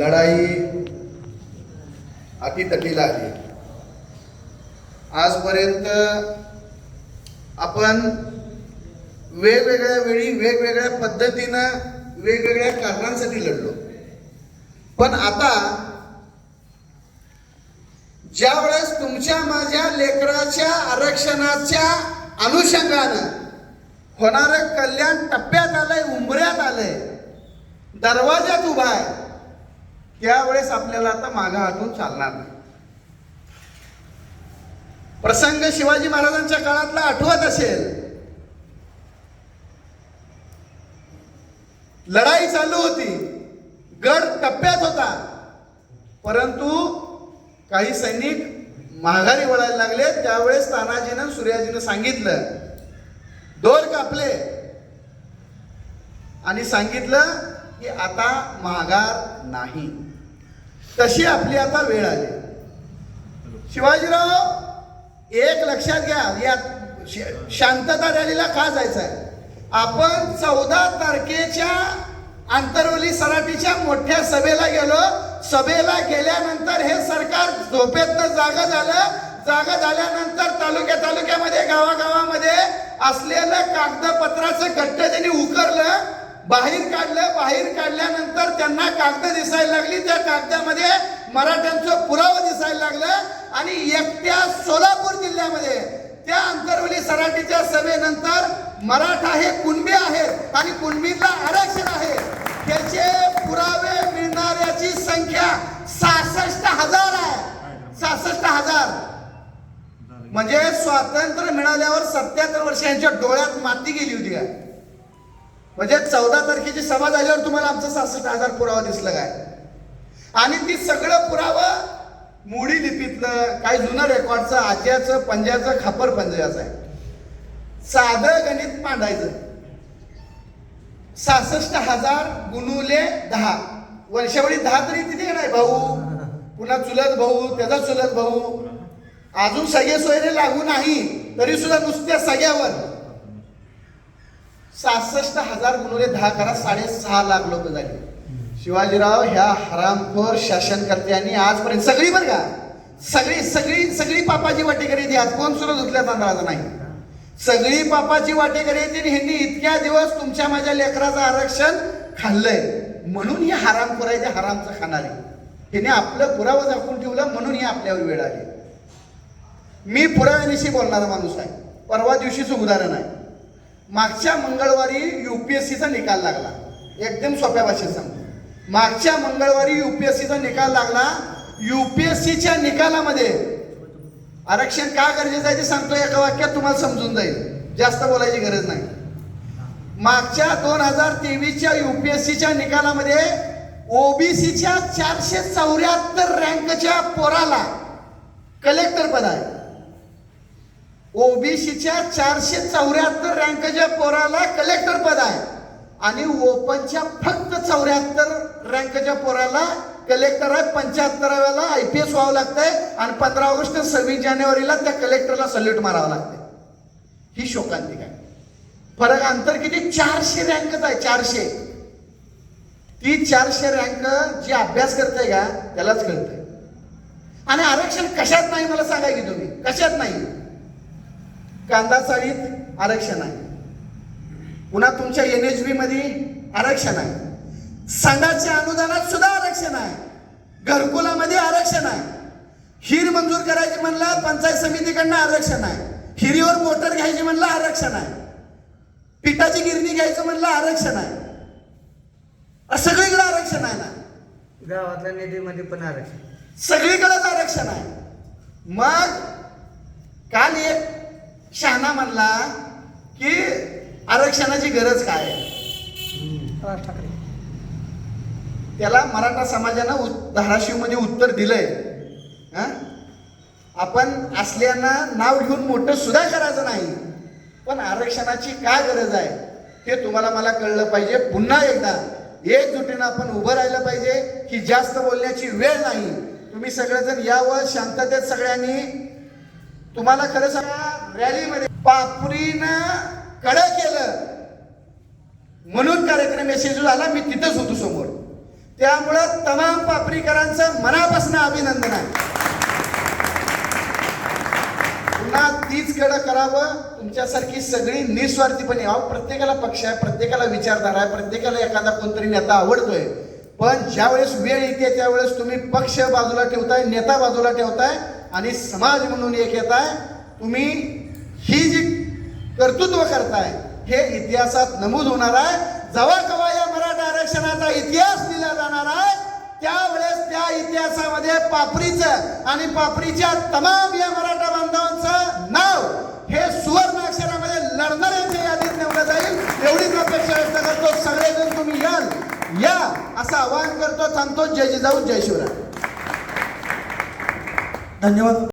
लढाई अटीतटीला आहे. आजपर्यंत आपण वेगवेगळ्या वेळी वेगवेगळ्या पद्धतीनं वेगवेगळ्या कारणांसाठी लढलो. पण आता ज्या वेळेस तुमच्या माझ्या लेकराच्या आरक्षणाच्या अनुषंगानं होणारं कल्याण टप्प्यात आलंय उंबऱ्यात आलंय दरवाज्यात उभा आहे त्यावेळेस आपल्याला आता मागा हटून चालणार नाही. प्रसंग शिवाजी महाराजांच्या काळातला आठवत असेल. लढाई चालू होती. गड टप्प्यात होता. परंतु काही सैनिक माघारी वळायला लागले. त्यावेळेस तानाजीनं सूर्याजीनं सांगितलं दोर कापले. आणि सांगितलं की आता माघार नाही. तशी आपली आता वेळ आली. शिवाजीराव एक लक्षात घ्या या शांतता रॅलीला का जायचं आहे आपण चौदा तारखेच्या आंतरवली सराटीच्या मोठ्या सभेला गेलो. सभेला गेल्यानंतर हे सरकार झोपेतनं जागा झालं. जागा झाल्यानंतर तालुक्या तालुक्यामध्ये गावागावामध्ये असलेलं कागदपत्राचं गट्ट त्यांनी उकरलं. बाहेर काढलं बाहेर काढल्यानंतर त्यांना कागद दिसायला लागली त्या कागदामध्ये मराठ्यांचं पुरावा दिसायला लागलं आणि एकट्या सोलापूर जिल्ह्यामध्ये त्या अंतरवली सराटीच्या सभेनंतर मराठा हे कुणबी आहेत आणि कुणबीला आरक्षण आहे. त्याचे पुरावे मिळणाऱ्याची संख्या सहासष्ट हजार आहे. सहासष्ट हजार. म्हणजे स्वातंत्र्य मिळाल्यावर सत्याहत्तर वर्षांच्या डोळ्यात माती गेली होती. आहे म्हणजे चौदा तारखेची सभा झाल्यावर तुम्हाला आमचं सहासष्ट हजार पुरावा दिसलं काय? आणि ती सगळं पुरावा मोडी लिपीतलं काही जुनं रेकॉर्डचं आज्याचं पंजाचं खापर पंजाचं आहे. साधं गणित मांडायचं. सहासष्ट हजार गुणुले दहा. वर्षावळी दहा तरी तिथे नाही भाऊ? पुन्हा चुलत भाऊ त्याचा चुलत भाऊ. अजून सगळे सोयरे लागू नाही तरी सुद्धा नुसत्या सगळ्यावर. सहासष्ट हजार गुणवले दहा करा साडेसहा लाख लोक झाले. शिवाजीराव ह्या हरामखोर शासनकर्त्यांनी आजपर्यंत सगळी बरं का? सगळी सगळी सगळी पापाची वाटेकरी ती आज कोण सुरू धुतल्या तांदळाचा नाही? सगळी पापाची वाटेकरी येते ह्यांनी इतक्या दिवस तुमच्या माझ्या लेकराचं आरक्षण खाल्लंय. म्हणून ही हराम करायचे हरामचं खाणारे ह्याने आपलं पुरावा दाखवून ठेवलं म्हणून ही आपल्यावर वेळ आली. मी पुराव्यानिशी बोलणारा माणूस आहे. परवा दिवशीच उदाहरण आहे. मागच्या मंगळवारी युपीएससीचा निकाल लागला. एकदम सोप्या भाषेत सांगतो. मागच्या मंगळवारी युपीएससीचा निकाल लागला. युपीएससीच्या निकालामध्ये आरक्षण का गरजेचं आहे ते सांगतो एका वाक्यात तुम्हाला समजून जाईल. जास्त बोलायची गरज नाही. मागच्या दोन हजार तेवीसच्या युपीएससीच्या निकालामध्ये ओबीसीच्या चारशे चौऱ्याहत्तर रँकच्या पोराला कलेक्टर पद आहे. ओबीसीच्या चारशे चौऱ्याहत्तर रँकच्या पोराला कलेक्टर पद आहे. आणि ओपनच्या फक्त चौऱ्याहत्तर रँकच्या पोराला कलेक्टर आहे. पंच्याहत्तराव्याला आय पी एस व्हावं लागतंय आणि पंधरा ऑगस्ट सव्वीस जानेवारीला त्या कलेक्टरला सल्यूट मारावं लागतंय. ही शोकांतिक आहे. फरक अंतर किती? चारशे रँकच आहे चारशे. ती चारशे रँक जी अभ्यास करते का त्यालाच कळतंय. आणि आरक्षण कशात नाही मला सांगा की तुम्ही? कशात नाही? कांदा चाळीत आरक्षण आहे. पुन्हा तुमच्या एन एच बी मध्ये आरक्षण आहे. संघाच्या अनुदानात सुद्धा आरक्षण आहे. घरकुलामध्ये आरक्षण आहे. हिर मंजूर करायची म्हणलं पंचायत समितीकडनं आरक्षण आहे. हिरीवर मोटर घ्यायची म्हणलं आरक्षण आहे. पिठाची गिरणी घ्यायचं म्हणलं आरक्षण आहे. सगळीकडे आरक्षण आहे ना? गावातल्या निधीमध्ये पण आरक्षण. सगळीकडेच आरक्षण आहे. मग काल एक शहाणा म्हणला की आरक्षणाची गरज काय? राज ठाकरे. त्याला मराठा समाजानं धाराशिवमध्ये उत्तर दिलंय. हं? आपण असल्यानं नाव घेऊन मोठं सुद्धा करायचं नाही. पण आरक्षणाची काय गरज आहे हे तुम्हाला मला कळलं पाहिजे. पुन्हा एकदा एकजुटीनं आपण उभं राहिलं पाहिजे की जास्त बोलण्याची वेळ नाही. तुम्ही सगळेजण यावं शांततेत सगळ्यांनी. तुम्हाला खरं सांगा रॅलीमध्ये पापरीनं कड केलं. म्हणून कार्यक्रम यशस्वी झाला मी तिथंच होतो समोर. त्यामुळं तमाम पापरीकरांचं मनापासून अभिनंदन आहे. पुन्हा तीच कडं करावं तुमच्यासारखी सगळी निस्वार्थीपणे अहो प्रत्येकाला पक्ष आहे प्रत्येकाला विचारधारा आहे प्रत्येकाला एखादा कोणतरी नेता आवडतोय. पण ज्यावेळेस वेळ येते त्यावेळेस तुम्ही पक्ष बाजूला ठेवताय नेता बाजूला ठेवताय आणि समाज म्हणून एक येताय. तुम्ही ही जी कर्तृत्व करताय हे इतिहासात नमूद होणार आहे. जेव्हा कवा या मराठा आरक्षणाचा इतिहास दिला जाणार आहे त्यावेळेस त्या इतिहासामध्ये पापरीचं आणि पापरीच्या तमाम या मराठा बांधवांचं नाव हे सुवर्ण अक्षरामध्ये लढणाऱ्यांच्या यादीत निवडलं जाईल. एवढीच अपेक्षा व्यक्त करतो. सगळेजण तुम्ही याल या असं आवाहन करतो थांबतो. जय जिजाऊ जय शिवराय. धन्यवाद.